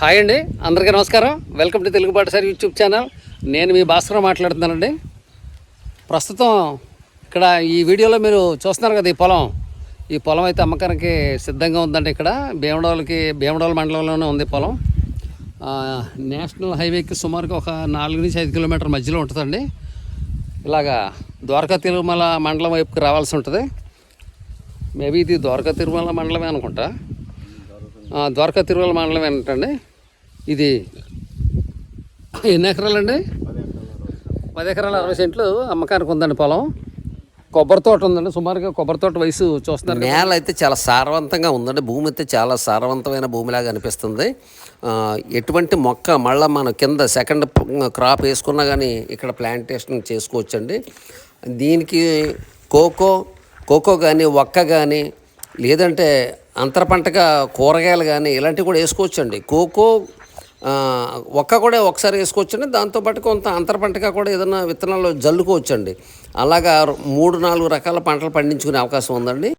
Hi అండి అందరికీ నమస్కారం. వెల్కమ్ టు తెలుగు పాట యూట్యూబ్ ఛానల్ నేను మీ భాస్కర్ మాట్లాడుతున్నానండి. ప్రస్తుతం ఇక్కడ ఈ వీడియోలో మీరు చూస్తున్నారు కదా ఈ పొలం. ఈ పొలం అయితే అమ్మకానికి సిద్ధంగా ఉందండి ఇక్కడ. భీమడోలకి భీమడోల మండలంలోనే ఉంది పొలం. నేషనల్ హైవేకి సుమారుగా ఒక నాలుగు నుంచి ఐదు కిలోమీటర్ మధ్యలో ఉంటుందండి. ఇలాగా ద్వారకా తిరుమల మండలం వైపుకి రావాల్సి ఉంటుంది. మేబీ ఇది ద్వారకా తిరుమల మండలమే అనుకుంటా. ద్వారకా తిరుమల మండలం ఏంటండి ఇది ఎన్ని ఎకరాలండి? పది ఎకరాల అరవై సెంట్లు అమ్మకానికి ఉందండి పొలం. కొబ్బరి తోట ఉందండి. సుమారుగా కొబ్బరి తోట వయసు చూస్తున్నారు నేల అయితే చాలా సారవంతంగా ఉందండి. భూమి అయితే చాలా సారవంతమైన భూమిలాగా అనిపిస్తుంది. ఎటువంటి మొక్క మళ్ళీ మనం కింద సెకండ్ క్రాప్ వేసుకున్నా కానీ ఇక్కడ ప్లాంటేషన్ చేసుకోవచ్చండి. దీనికి కోకో కోకో కానీ ఒక్క కానీ లేదంటే అంతర పంటగా కూరగాయలు కానీ ఇలాంటివి కూడా వేసుకోవచ్చండి. కోకో ఒక్క కూడా ఒకసారి వేసుకోవచ్చండి. దాంతోపాటు కొంత అంతర పంటగా కూడా ఏదైనా విత్తనాలు జల్లుకోవచ్చండి. అలాగా మూడు నాలుగు రకాల పంటలు పండించుకునే అవకాశం ఉందండి.